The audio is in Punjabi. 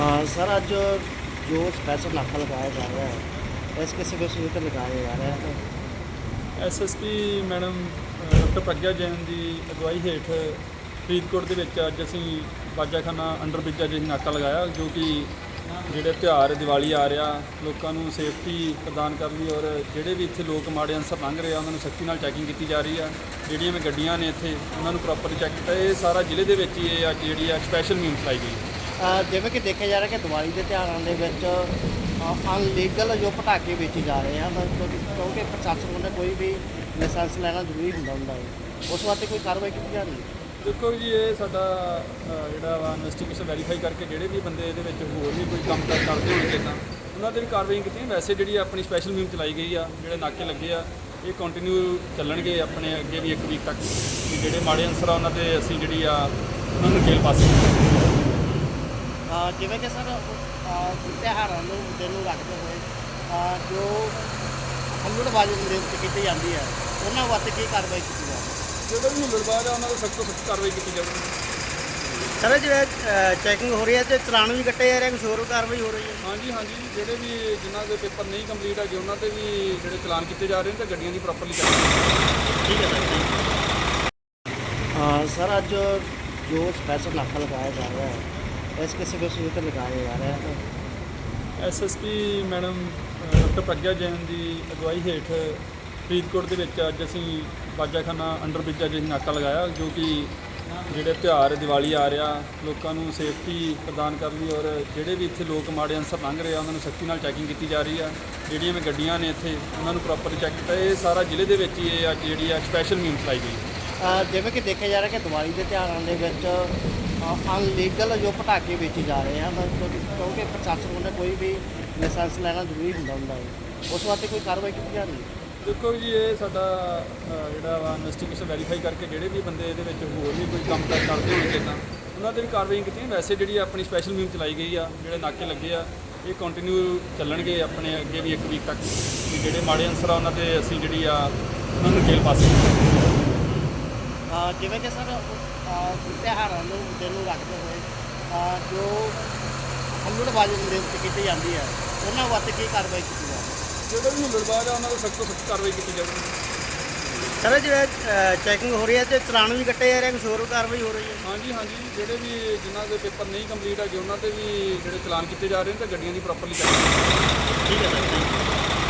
ਹਾਂ, ਸਰ, ਅੱਜ ਜੋ ਸਪੈਸ਼ਲ ਨਾਕਾ ਲਗਾਇਆ ਜਾ ਰਿਹਾ ਹੈ, ਇਸ ਕਿਸੇ ਵਿਸ਼ੇ ਤੇ ਲਗਾਇਆ ਜਾ ਰਿਹਾ ਹੈ? SSP madam doctor Pragya Jain ਦੀ ਅਗਵਾਈ ਹੇਠ ਫਰੀਦਕੋਟ ਦੇ ਵਿੱਚ ਅੱਜ ਅਸੀਂ ਬਾਜਾਖਾਨਾ ਅੰਡਰ ਬ੍ਰਿਜ ਅੱਜ ਨਾਕਾ ਲਗਾਇਆ, ਜੋ ਕਿ ਜਿਹੜੇ ਤਿਉਹਾਰ, ਦੀਵਾਲੀ ਆ ਰਿਹਾ, ਲੋਕਾਂ ਨੂੰ ਸੇਫਟੀ ਪ੍ਰਦਾਨ ਕਰਨ ਲਈ ਔਰ ਜਿਹੜੇ ਵੀ ਇੱਥੇ ਲੋਕ ਮਾੜੇ ਅਨਸਰ ਲੰਘ ਰਹੇ ਆ, ਉਹਨਾਂ ਨੂੰ ਸਖਤੀ ਨਾਲ ਚੈਕਿੰਗ ਕੀਤੀ ਜਾ ਰਹੀ ਆ। ਜਿਹੜੀਆਂ ਵੀ ਗੱਡੀਆਂ ਨੇ ਇੱਥੇ, ਉਹਨਾਂ ਨੂੰ ਪ੍ਰੋਪਰ ਚੈੱਕ ਕੀਤਾ। ਇਹ ਸਾਰਾ ਜ਼ਿਲ੍ਹੇ ਦੇ ਵਿੱਚ ਹੀ ਇਹ ਅੱਜ ਜਿਹੜੀ ਆ ਸਪੈਸ਼ਲ ਮੁਹਿੰਮ ਚਲਾਈ ਗਈ ਅਹ ਜਿਵੇਂ ਕਿ ਦੇਖਿਆ ਜਾ ਰਿਹਾ ਕਿ ਦੀਵਾਲੀ ਦੇ ਤਿਉਹਾਰਾਂ ਦੇ ਵਿੱਚ ਅਨਲੀਗਲ ਜੋ ਪਟਾਕੇ ਵੇਚੇ ਜਾ ਰਹੇ ਹਨ ਕਿਉਂਕਿ ਕਿਉਂਕਿ ਪ੍ਰਸ਼ਾਸਨ ਵੱਲੋਂ ਕੋਈ ਵੀ ਲਾਇਸੈਂਸ ਲੈਣਾ ਜ਼ਰੂਰੀ ਹੁੰਦਾ ਹੁੰਦਾ ਹੈ। ਉਸ ਵਾਸਤੇ ਕੋਈ ਕਾਰਵਾਈ ਕੀਤੀ ਜਾ ਰਹੀ ਹੈ? ਦੇਖੋ ਜੀ, ਇਹ ਸਾਡਾ ਜਿਹੜਾ ਵਾ ਇਨਵੈਸਟੀਗੇਸ਼ਨ ਵੈਰੀਫਾਈ ਕਰਕੇ ਜਿਹੜੇ ਵੀ ਬੰਦੇ ਇਹਦੇ ਵਿੱਚ ਹੋਰ ਵੀ ਕੋਈ ਕੰਮ ਕਾਰ ਕਰਦੇ ਹੋਣਗੇ ਤਾਂ ਉਹਨਾਂ ਤੇ ਵੀ ਕਾਰਵਾਈ ਕੀਤੀ ਵੈਸੇ ਜਿਹੜੀ ਆਪਣੀ ਸਪੈਸ਼ਲ ਮੁਹਿੰਮ ਚਲਾਈ ਗਈ ਆ, ਜਿਹੜੇ ਨਾਕੇ ਲੱਗੇ ਆ, ਇਹ ਕੰਟੀਨਿਊ ਚੱਲਣਗੇ ਆਪਣੇ ਅੱਗੇ ਵੀ ਇੱਕ ਵੀਕ ਤੱਕ। ਵੀ ਜਿਹੜੇ ਮਾੜੇ ਅਨਸਰ ਆ ਉਹਨਾਂ ਤੇ ਅਸੀਂ ਜਿਹੜੀ ਆ, ਉਹਨਾਂ ਨੂੰ ਜੇਲ੍ਹ ਪਾਸ ਜਿਵੇਂ ਕਿ ਸਰ ਤਿਉਹਾਰਾਂ ਨੂੰ ਮੁੱਦੇ ਨੂੰ ਰੱਖਦੇ ਹੋਏ ਅਹ ਜੋ ਹੱਲੜਬਾਜ਼ੀ ਨਿਯੁਕਤ ਕੀਤੀ ਜਾਂਦੀ ਹੈ ਉਹਨਾਂ ਵਾਸਤੇ ਕੀ ਕਾਰਵਾਈ ਕੀਤੀ ਜਾਵੇ? ਜਿਹੜੇ ਵੀ ਹੁਲੜਬਾਜ਼ ਆ ਉਹਨਾਂ ਤੇ ਸਖਤ ਤੋਂ ਸਖਤ ਕਾਰਵਾਈ ਕੀਤੀ ਜਾਊਗੀ ਸਰ ਜਿਹੜਾ ਚੈਕਿੰਗ ਹੋ ਰਹੀ ਹੈ ਤੇ ਚਲਾਨ ਵੀ ਕੱਟੇ ਜਾ ਰਹੇ ਕੁਝ ਹੋਰ ਕਾਰਵਾਈ ਹੋ ਰਹੀ ਹੈ? ਹਾਂਜੀ ਹਾਂਜੀ। ਜਿਹੜੇ ਵੀ ਜਿਨ੍ਹਾਂ ਦੇ ਪੇਪਰ ਨਹੀਂ ਕੰਪਲੀਟ ਹੈਗੇ ਉਹਨਾਂ ਤੇ ਵੀ ਜਿਹੜੇ ਚਲਾਨ ਕੀਤੇ ਜਾ ਰਹੇ ਨੇ ਤੇ ਗੱਡੀਆਂ ਦੀ ਪ੍ਰੋਪਰਲੀ ਚੈਕਿੰਗ ਠੀਕ ਹੈ ਸਰ ਸਰ ਅੱਜ ਜੋ ਸਪੈਸ਼ਲ ਨਾਕਾ ਲਗਾਇਆ ਜਾ ਰਿਹਾ ਹੈ ਇਸ ਕਿਸੇ ਦੇ ਤੇ ਲਗਾਇਆ ਜਾ ਰਿਹਾ ਹੈ SSP madam doctor Pragya Jain ਦੀ ਅਗਵਾਈ ਹੇਠ ਫਰੀਦਕੋਟ ਦੇ ਵਿੱਚ ਅੱਜ ਅਸੀਂ ਬਾਜਾਖਾਨਾ ਅੰਡਰ ਬ੍ਰਿਜ ਅੱਜ ਅਸੀਂ ਨਾਕਾ ਲਗਾਇਆ, ਜੋ ਕਿ ਜਿਹੜੇ ਤਿਉਹਾਰ ਦੀਵਾਲੀ ਆ ਰਿਹਾ, ਲੋਕਾਂ ਨੂੰ ਸੇਫਟੀ ਪ੍ਰਦਾਨ ਕਰਨ ਲਈ ਔਰ ਜਿਹੜੇ ਵੀ ਇੱਥੇ ਲੋਕ ਮਾੜੇ ਅਨਸਰ ਲੰਘ ਰਹੇ ਆ, ਉਹਨਾਂ ਨੂੰ ਸਖਤੀ ਨਾਲ ਚੈਕਿੰਗ ਕੀਤੀ ਜਾ ਰਹੀ ਆ। ਜਿਹੜੀਆਂ ਵੀ ਗੱਡੀਆਂ ਨੇ ਇੱਥੇ, ਉਹਨਾਂ ਨੂੰ ਪ੍ਰੋਪਰ ਚੈੱਕ ਕੀਤਾ। ਇਹ ਸਾਰਾ ਜ਼ਿਲ੍ਹੇ ਦੇ ਵਿੱਚ ਹੀ ਇਹ ਅੱਜ ਜਿਹੜੀ ਆ ਸਪੈਸ਼ਲ ਮੁਹਿੰਮ ਚਲਾਈ ਗਈ। ਅਹ ਜਿਵੇਂ ਕਿ ਦੇਖਿਆ ਜਾ ਰਿਹਾ ਕਿ ਦੀਵਾਲੀ ਦੇ ਤਿਉਹਾਰਾਂ ਦੇ ਵਿੱਚ ਅਨਲੀਗਲ ਜੋ ਪਟਾਕੇ ਵੇਚੇ ਜਾ ਰਹੇ ਹਨ, ਕਿਉਂਕਿ ਕਿਉਂਕਿ ਪ੍ਰਸ਼ਾਸਨ ਵੱਲੋਂ ਕੋਈ ਵੀ ਲਾਇਸੈਂਸ ਲੈਣਾ ਜ਼ਰੂਰੀ ਹੁੰਦਾ ਹੁੰਦਾ ਹੈ। ਉਸ ਵਾਸਤੇ ਕੋਈ ਕਾਰਵਾਈ ਕੀਤੀ ਜਾ ਰਹੀ ਹੈ? ਦੇਖੋ ਜੀ, ਇਹ ਸਾਡਾ ਜਿਹੜਾ ਵਾ ਇਨਵੈਸਟੀਗੇਸ਼ਨ ਵੈਰੀਫਾਈ ਕਰਕੇ ਜਿਹੜੇ ਵੀ ਬੰਦੇ ਇਹਦੇ ਵਿੱਚ ਹੋਰ ਵੀ ਕੋਈ ਕੰਮ ਕਾਰ ਕਰਦੇ ਹੋਣਗੇ ਤਾਂ ਉਹਨਾਂ ਤੇ ਵੀ ਕਾਰਵਾਈ ਕੀਤੀ ਵੈਸੇ ਜਿਹੜੀ ਆਪਣੀ ਸਪੈਸ਼ਲ ਮੁਹਿੰਮ ਚਲਾਈ ਗਈ ਆ, ਜਿਹੜੇ ਨਾਕੇ ਲੱਗੇ ਆ, ਇਹ ਕੰਟੀਨਿਊ ਚੱਲਣਗੇ ਆਪਣੇ ਅੱਗੇ ਵੀ ਇੱਕ ਵੀਕ ਤੱਕ। ਵੀ ਜਿਹੜੇ ਮਾੜੇ ਅਨਸਰ ਆ ਉਹਨਾਂ ਤੇ ਅਸੀਂ ਜਿਹੜੀ ਆ, ਉਹਨਾਂ ਨੂੰ ਜੇਲ੍ਹ ਪਾਸ ਜਿਵੇਂ ਕਿ ਸਰ ਅਹ ਤਿਉਹਾਰਾਂ ਨੂੰ ਮੁੱਦੇ ਨੂੰ ਰੱਖਦੇ ਹੋਏ ਜੋ ਹੱਲੜਬਾਜ਼ੀ ਨਿਯੁਕਤ ਕੀਤੀ ਜਾਂਦੀ ਹੈ ਉਹਨਾਂ ਵਾਸਤੇ ਕੀ ਕਾਰਵਾਈ ਕੀਤੀ ਜਾਵੇ ਜਿਹੜੇ ਵੀ ਹੁਲੜਬਾਜ਼ ਆ ਉਹਨਾਂ ਤੇ ਸਖਤ ਤੋਂ ਸਖਤ ਕਾਰਵਾਈ ਕੀਤੀ ਜਾਊਗੀ ਸਰ ਜਿਹੜਾ ਚੈਕਿੰਗ ਹੋ ਰਹੀ ਹੈ ਤੇ ਚਲਾਨ ਵੀ ਕੱਟੇ ਜਾ ਰਹੇ ਕੁਝ ਹੋਰ ਕਾਰਵਾਈ ਹੋ ਰਹੀ ਹੈ? ਹਾਂਜੀ ਹਾਂਜੀ। ਜਿਹੜੇ ਵੀ ਜਿਨ੍ਹਾਂ ਦੇ ਪੇਪਰ ਨਹੀਂ ਕੰਪਲੀਟ ਹੈਗੇ ਉਹਨਾਂ ਤੇ ਵੀ ਜਿਹੜੇ ਚਲਾਨ ਕੀਤੇ ਜਾ ਰਹੇ ਨੇ ਤੇ ਗੱਡੀਆਂ ਦੀ ਪ੍ਰੋਪਰਲੀ ਚੈਕਿੰਗ ਠੀਕ ਹੈ ਸਰ